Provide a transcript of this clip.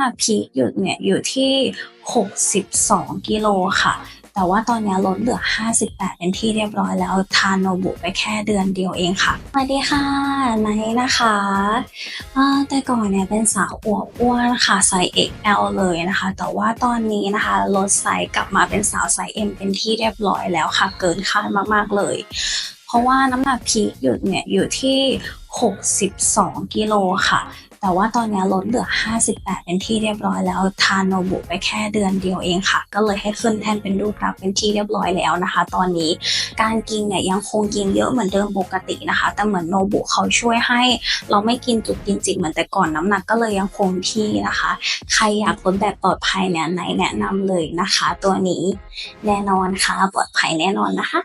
น้ำหนักพีคหยุดเนี่ยอยู่ที่ 62 กิโลค่ะ แต่ว่าตอนนี้ลดเหลือ 58 เป็นที่เรียบร้อยแล้ว ทานโนบุไปแค่เดือนเดียวเองค่ะ สวัสดีค่ะไนนะคะแต่ก่อนเนี่ยเป็นสาวอวบอ้วนค่ะไซส์ XL เลยนะคะ แต่ว่าตอนนี้นะคะลดไซส์กลับมาเป็นสาวไซส์ M เป็นที่เรียบร้อยแล้วค่ะ เกินคาดมากๆเลย เพราะว่าน้ำหนักพีคหยุดเนี่ยอยู่ที่ 62 กิโลค่ะ แต่ว่าตอนนี้ลดเหลือ 58 เป็นที่เรียบร้อยแล้ว ทานโนบุไปแค่เดือนเดียวเองค่ะ ก็เลยให้ขึ้นแท่นเป็นรูปรับเป็นที่เรียบร้อยแล้วนะคะ ตอนนี้การกินเนี่ยยังคงกินเยอะเหมือนเดิมปกตินะคะ แต่เหมือนโนบุเขาช่วยให้เราไม่กินจุกกินจิกเหมือนแต่ก่อนน้ำหนักก็เลยยังคงที่นะคะ ใครอยากลดแบบปลอดภัยเนี่ยไหนแนะนำเลยนะคะ ตัวนี้แน่นอนค่ะปลอดภัยแน่นอนนะคะ